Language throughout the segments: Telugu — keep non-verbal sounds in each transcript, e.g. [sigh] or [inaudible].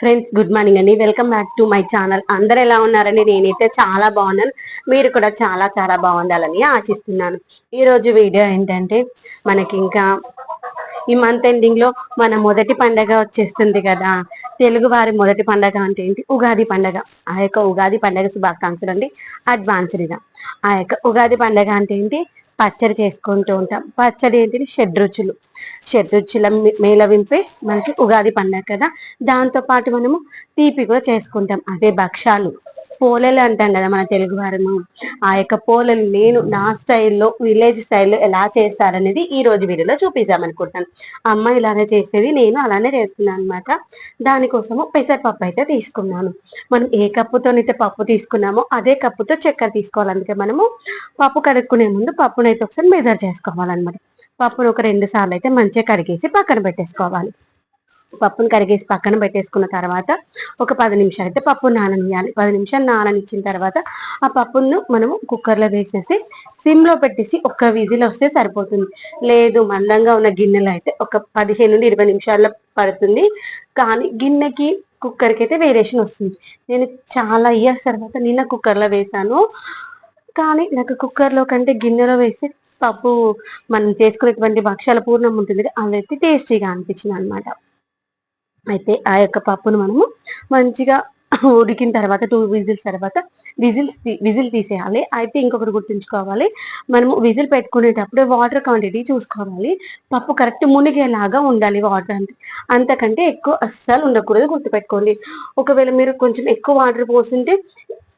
ఫ్రెండ్స్ గుడ్ మార్నింగ్ అండి. Welcome back to my channel అందరు ఎలా ఉన్నారని నేనైతే చాలా బాగున్నాను. మీరు కూడా చాలా చాలా బాగుండాలని ఆశిస్తున్నాను. ఈరోజు వీడియో ఏంటంటే మనకి ఇంకా ఈ మంత్ ఎండింగ్లో మన మొదటి పండగ వచ్చేస్తుంది కదా. తెలుగు వారి మొదటి పండగ అంటే ఏంటి? ఉగాది పండగ. ఆ యొక్క ఉగాది పండగ శుభాకాంక్షలు అండి. అడ్వాన్స్డ్గా ఆ యొక్క ఉగాది పండగ అంటే ఏంటి? పచ్చడి చేసుకుంటూ ఉంటాం. పచ్చడి ఏంటిది? షడ్రుచులు షడ్రుచుల మే- మేళవింపే మనకి ఉగాది పండగ కదా. దాంతో పాటు మనము తీపి కూడా చేసుకుంటాం. అదే భక్షాలు. పోలేలు అంటాం కదా మన తెలుగు వారము. ఆ యొక్క పోలేలు నేను నా స్టైల్లో విలేజ్ స్టైల్లో ఎలా చేస్తారనేది ఈ రోజు వీడియోలో చూపిద్దామనుకుంటాను అమ్మ ఇలానే చేసేది నేను అలానే చేస్తున్నాను అనమాట దానికోసము పెసరపప్పు అయితే తీసుకున్నాను. మనం ఏ కప్పుతోనైతే పప్పు తీసుకున్నామో అదే కప్పుతో చక్కెర తీసుకోవాలి. అందుకే మనము పప్పు కడుక్కునే ముందు పప్పునైతే ఒకసారి మెజర్ చేసుకోవాలన్నమాట. పప్పును ఒక రెండు సార్లు అయితే మంచిగా కడిగేసి పక్కన పెట్టేసుకోవాలి. పప్పును కరిగేసి పక్కన పెట్టేసుకున్న తర్వాత ఒక పది నిమిషాలు అయితే పప్పు నాననియాలి పది నిమిషాలు నాననిచ్చిన తర్వాత ఆ పప్పును మనము కుక్కర్లో వేసేసి సిమ్లో పెట్టేసి ఒక్క విజిల్ వస్తే సరిపోతుంది. లేదు మందంగా ఉన్న గిన్నెలో అయితే ఒక పదిహేను నుండి ఇరవై నిమిషాల్లో పడుతుంది. కానీ గిన్నెకి కుక్కర్కి అయితే వేరియేషన్ వస్తుంది. నేను చాలా ఇయర్స్ తర్వాత నిన్న కుక్కర్లో వేసాను కానీ నాకు కుక్కర్లో కంటే గిన్నెలో వేసి పప్పు మనం చేసుకునేటువంటి భక్షాల పూర్ణం ఉంటుంది అవి అదైతే టేస్టీగా అనిపించింది అనమాట అయితే ఆ యొక్క పప్పును మనము మంచిగా ఉడికిన తర్వాత టూ విజిల్స్ తర్వాత విజిల్స్ విజిల్ తీసేయాలి. అయితే ఇంకొకటి గుర్తుంచుకోవాలి మనము విజిల్ పెట్టుకునేటప్పుడు వాటర్ క్వాంటిటీ చూసుకోవాలి. పప్పు కరెక్ట్ మునిగేలాగా ఉండాలి వాటర్ అంటే అంతకంటే ఎక్కువ అస్సలు ఉండకూడదు గుర్తుపెట్టుకోండి. ఒకవేళ మీరు కొంచెం ఎక్కువ వాటర్ పోసుంటే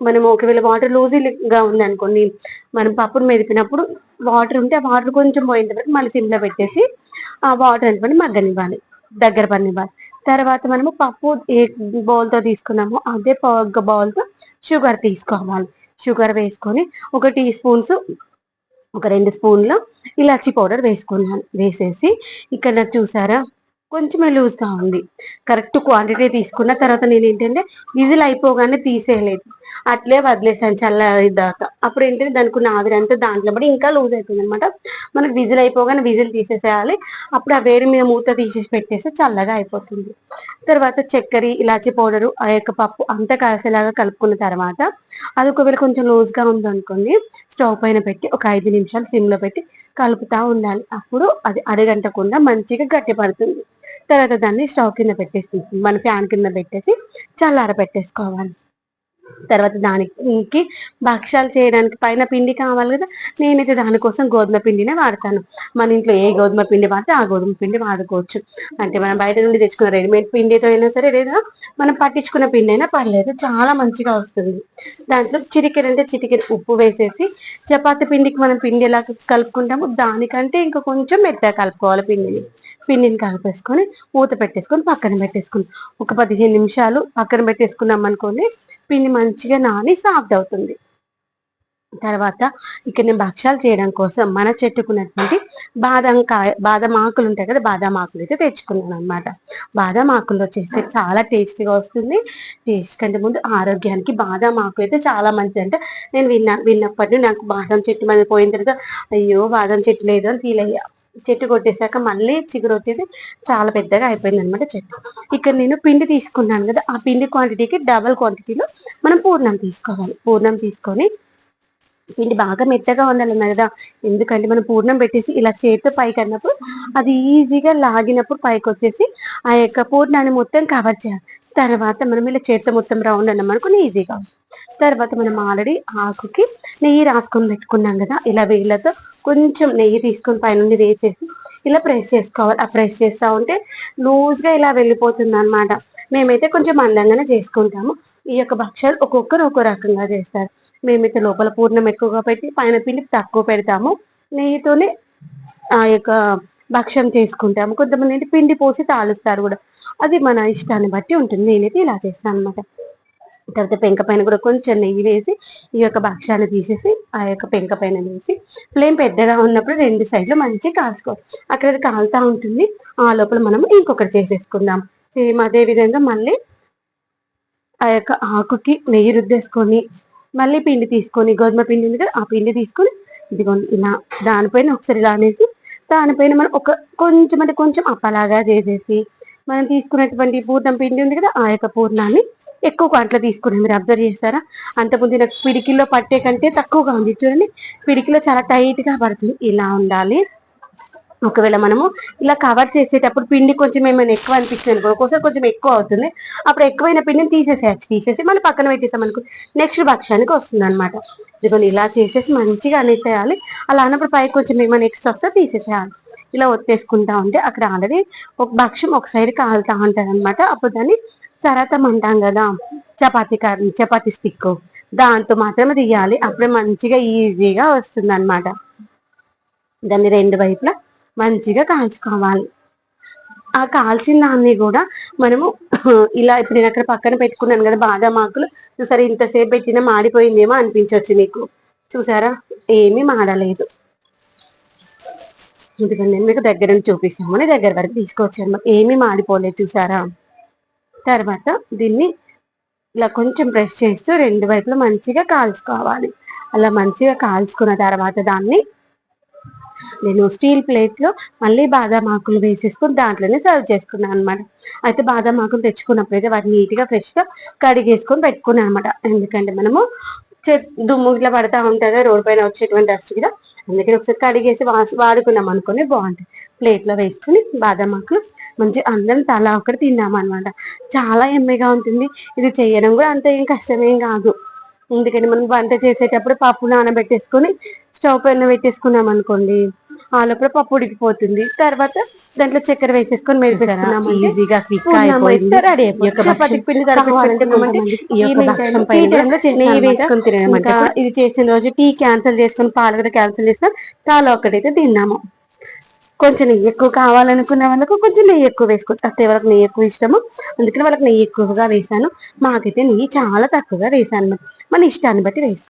మనం ఒకవేళ వాటర్ లూజీగా ఉంది అనుకోండి మనం పప్పును మెదిపినప్పుడు వాటర్ ఉంటే ఆ వాటర్ కొంచెం పోయిన తర్వాత మళ్ళీ సిమ్లో పెట్టేసి ఆ వాటర్ అనుకోండి మగ్గనివ్వాలి దగ్గర పనివ్వాలి తర్వాత మనము పప్పు ఏ బౌల్తో తీసుకున్నామో అదే బౌల్తో షుగర్ తీసుకోవాలి. షుగర్ వేసుకొని ఒక టీ స్పూన్స్ ఒక రెండు స్పూన్లు ఇలాచి పౌడర్ వేసుకున్నాను. వేసేసి ఇక్కడ చూసారా? కొంచెం లూజ్గా ఉంది. కరెక్ట్ క్వాంటిటీ తీసుకున్న తర్వాత నేను ఏంటంటే విజిల్ అయిపోగానే తీసేయలేదు. అట్లే వదిలేసాను చల్ల దాకా. అప్పుడు ఏంటంటే దానికి ఉన్న ఆవిరంతా దాంట్లో పడి ఇంకా లూజ్ అయిపోయింది అనమాట మనకు విజిల్ అయిపోగానే విజిల్ తీసేసేయాలి. అప్పుడు ఆ వేడి మీద మూత తీసేసి పెట్టేస్తే చల్లగా అయిపోతుంది. తర్వాత చక్కెర ఇలాచి పౌడరు ఆ యొక్క పప్పు అంతా కలిసేలాగా కలుపుకున్న తర్వాత అది ఒకవేళ కొంచెం లూజ్గా ఉందనుకోండి స్టవ్ పైన పెట్టి ఒక ఐదు నిమిషాలు సిమ్లో పెట్టి కలుపుతా ఉండాలి. అప్పుడు అది అడగంటకుండా మంచిగా గట్టి పడుతుంది తర్వాత దాన్ని స్టవ్ కింద పెట్టేసి మన ఫ్యాన్ కింద పెట్టేసి చల్లార పెట్టేసుకోవాలి తర్వాత దానికి భక్ష్యాలు చేయడానికి పైన పిండి కావాలి కదా నేనైతే దానికోసం గోధుమ పిండినే వాడతాను. మన ఇంట్లో ఏ గోధుమ పిండి వాడితే ఆ గోధుమ పిండి వాడుకోవచ్చు. అంటే మనం బయట నుండి తెచ్చుకున్న రెడీమేడ్ పిండితో అయినా సరే లేదా మనం పట్టించుకున్న పిండి అయినా పర్లేదు చాలా మంచిగా వస్తుంది. దాంట్లో చిటికెర అంటే చిటికెర ఉప్పు వేసేసి చపాతి పిండికి మనం పిండి ఎలా కలుపుకుంటామో దానికంటే ఇంకా కొంచెం మెత్తగా కలుపుకోవాలి పిండిని. పిండిని కలిపేసుకొని మూత పెట్టేసుకొని పక్కన పెట్టేసుకుని ఒక పదిహేను నిమిషాలు పక్కన పెట్టేసుకున్నాం అనుకోండి పిండి మంచిగా నాని సాఫ్ట్ అవుతుంది. తర్వాత ఇక్కడ నేను భక్ష్యాలు చేయడం కోసం మన చెట్టుకున్నటువంటి బాదం కాయ బాదం ఆకులు ఉంటాయి కదా బాదం ఆకులు అయితే తెచ్చుకున్నాను అనమాట బాదం ఆకులు వచ్చేసి చాలా టేస్టీగా వస్తుంది. టేస్ట్ కంటే ముందు ఆరోగ్యానికి బాదం ఆకు అయితే చాలా మంచిది. అంటే నేను విన్నా విన్నప్పటి నాకు బాదం చెట్టు మీద పోయిన తర్వాత అయ్యో బాదం చెట్టు లేదు అని ఫీల్ అయ్యా. చెట్టు కొట్టేశాక మళ్ళీ చిగురు వచ్చేసి చాలా పెద్దగా అయిపోయింది అనమాట చెట్టు. ఇక్కడ నేను పిండి తీసుకున్నాను కదా ఆ పిండి క్వాంటిటీకి డబల్ క్వాంటిటీలో మనం పూర్ణం తీసుకోవాలి. పూర్ణం తీసుకొని పిండి బాగా మెత్తగా ఉండాలన్నా కదా. ఎందుకంటే మనం పూర్ణం పెట్టేసి ఇలా చేతితో పైకి అన్నప్పుడు అది ఈజీగా లాగినప్పుడు పైకి వచ్చేసి ఆ యొక్క పూర్ణాన్ని మొత్తం కవర్ చేయాలి. తర్వాత మనం ఇలా చేతితో మొత్తం రౌండ్ అన్నాం అనుకుని ఈజీగా తర్వాత మనం ఆల్రెడీ ఆకుకి నెయ్యి రాసుకొని పెట్టుకున్నాం కదా. ఇలా వేళ్ళతో కొంచెం నెయ్యి తీసుకొని పైనుండి వేసేసి ఇలా ప్రెస్ చేసుకోవాలి. ఆ ప్రెస్ చేస్తూ ఉంటే లూజ్గా ఇలా వెళ్ళిపోతుంది అనమాట మేమైతే కొంచెం అందంగానే చేసుకుంటాము. ఈ యొక్క భక్ష్యాలు ఒక్కొక్కరు ఒక్కో రకంగా చేస్తారు. మేమైతే లోపల పూర్ణం ఎక్కువగా పెట్టి పైన పిండి తక్కువ పెడతాము. నెయ్యితోనే ఆ యొక్క భక్ష్యం చేసుకుంటాము. కొంతమంది ఏంటి పిండి పోసి తాలుస్తారు కూడా. అది మన ఇష్టాన్ని బట్టి ఉంటుంది. నేనైతే ఇలా చేస్తాను అనమాట తర్వాత పెంక పైన కూడా కొంచెం నెయ్యి వేసి ఈ యొక్క భక్ష్యాన్ని తీసేసి ఆ యొక్క పెంక పైన వేసి ఫ్లేమ్ పెద్దగా ఉన్నప్పుడు రెండు సైడ్లు మంచిగా కాల్చుకోవాలి అక్కడ కాలుతా ఉంటుంది. ఆ లోపల మనం ఇంకొకటి చేసేసుకుందాం. సేమ్ అదే విధంగా మళ్ళీ ఆ యొక్క ఆకుకి నెయ్యి రుద్దేసుకొని మళ్ళీ పిండి తీసుకొని గోధుమ పిండి ఉంది కదా ఆ పిండి తీసుకొని ఇదిగోండి ఇలా దానిపైన ఒకసారి ఇలా అనేసి దానిపైన మనం ఒక కొంచెం అంటే కొంచెం అప్పలాగా చేసేసి మనం తీసుకున్నటువంటి పూర్ణం పిండి ఉంది కదా ఆ యొక్క పూర్ణాన్ని ఎక్కువ క్వాంటిటీలో తీసుకున్నాం మీరు అబ్జర్వ్ చేస్తారా అంతకుముందు నాకు పిడికిలో పట్టే కంటే తక్కువగా ఉంది. చూడండి పిడికిలో చాలా టైట్గా పడుతుంది. ఇలా ఉండాలి. ఒకవేళ మనము ఇలా కవర్ చేసేటప్పుడు పిండి కొంచెం ఏమైనా ఎక్కువ అనిపిస్తుంది అనుకో ఒకసారి కొంచెం ఎక్కువ అవుతుంది. అప్పుడు ఎక్కువైన పిండిని తీసేసేయచ్చు తీసేసి మళ్ళీ పక్కన పెట్టేసాం అనుకో నెక్స్ట్ భక్ష్యానికి వస్తుంది అనమాట ఇలా చేసేసి మంచిగా అనేసేయాలి. అలా అన్నప్పుడు పైకి కొంచెం ఏమైనా ఎక్స్ట్రా వస్తే తీసేసేయాలి. ఇలా ఒత్తేసుకుంటా ఉంటే అక్కడ ఆల్రెడీ ఒక భక్ష్యం ఒక సైడ్ కాలుతా ఉంటుంది అనమాట అప్పుడు దాన్ని సరతం అంటాం కదా చపాతీ కర్రీ చపాతీ స్టిక్ దాంతో మాత్రమే తీయాలి. అప్పుడే మంచిగా ఈజీగా వస్తుంది అనమాట దాన్ని రెండు వైపులా మంచిగా కాల్చుకోవాలి. ఆ కాల్చిన దాన్ని కూడా మనము [clears throat] ఇలా ఇప్పుడు నేను అక్కడ పక్కన పెట్టుకున్నాను కదా బాదం ఆకులు చూసారా ఇంతసేపు పెట్టినా మాడిపోయిందేమో అనిపించవచ్చు మీకు చూసారా? ఏమీ మాడలేదు. ఎందుకంటే నేను మీకు దగ్గర నుంచి చూపిస్తామని దగ్గర వరకు తీసుకొచ్చాను. ఏమీ మాడిపోలేదు చూసారా? తర్వాత దీన్ని ఇలా కొంచెం ప్రెస్ చేస్తూ రెండు వైపులు మంచిగా కాల్చుకోవాలి. అలా మంచిగా కాల్చుకున్న తర్వాత దాన్ని నేను స్టీల్ ప్లేట్లో మళ్ళీ బాదం ఆకులు వేసేసుకుని దాంట్లోనే సర్వ్ చేసుకున్నాను అనమాట అయితే బాదం ఆకులు తెచ్చుకున్నప్పుడు అయితే వాటిని నీట్గా ఫ్రెష్గా కడిగేసుకొని పెట్టుకున్నాను అనమాట ఎందుకంటే మనము చె- దుమ్ము ఇట్లా పడతా ఉంటుంది రోడ్ పైన వచ్చేటువంటి డస్ట్ కదా అందుకని ఒకసారి కడిగేసి వాష్ వాడుకున్నాం అనుకుని బాగుంటుంది ప్లేట్లో వేసుకుని బాదం ఆకులు మంచి అందరం తలా ఒకటి తిన్నాం అనమాట చాలా ఎమ్మెగా ఉంటుంది. ఇది చేయడం కూడా అంత ఏం కష్టమేం కాదు. ఎందుకంటే మనం వంట చేసేటప్పుడు పప్పు నానబెట్టేసుకొని స్టవ్ పైన పెట్టేసుకున్నాం అనుకోండి ఆ లోపల పప్పు ఉడికిపోతుంది. తర్వాత దాంట్లో చక్కెర వేసేసుకొని ఈజీగా క్విక్ అయితే రెడీ పిండి నెయ్యి వేసుకొని తినడం ఇది చేసిన రోజు టీ క్యాన్సిల్ చేసుకుని పాలు కూడా క్యాన్సిల్ చేస్తాం తాలో ఒకటైతే తిన్నాము. కొంచెం నెయ్యి ఎక్కువ కావాలనుకున్న వాళ్ళకు కొంచెం నెయ్యి ఎక్కువ వేసుకోవచ్చు అత్తయ్య వాళ్ళకి నెయ్యి ఎక్కువ ఇష్టము. అందుకని వాళ్ళకి నెయ్యి ఎక్కువగా వేసాను మాకైతే నెయ్యి చాలా తక్కువగా వేసాను మన ఇష్టాన్ని బట్టి వేస్తాను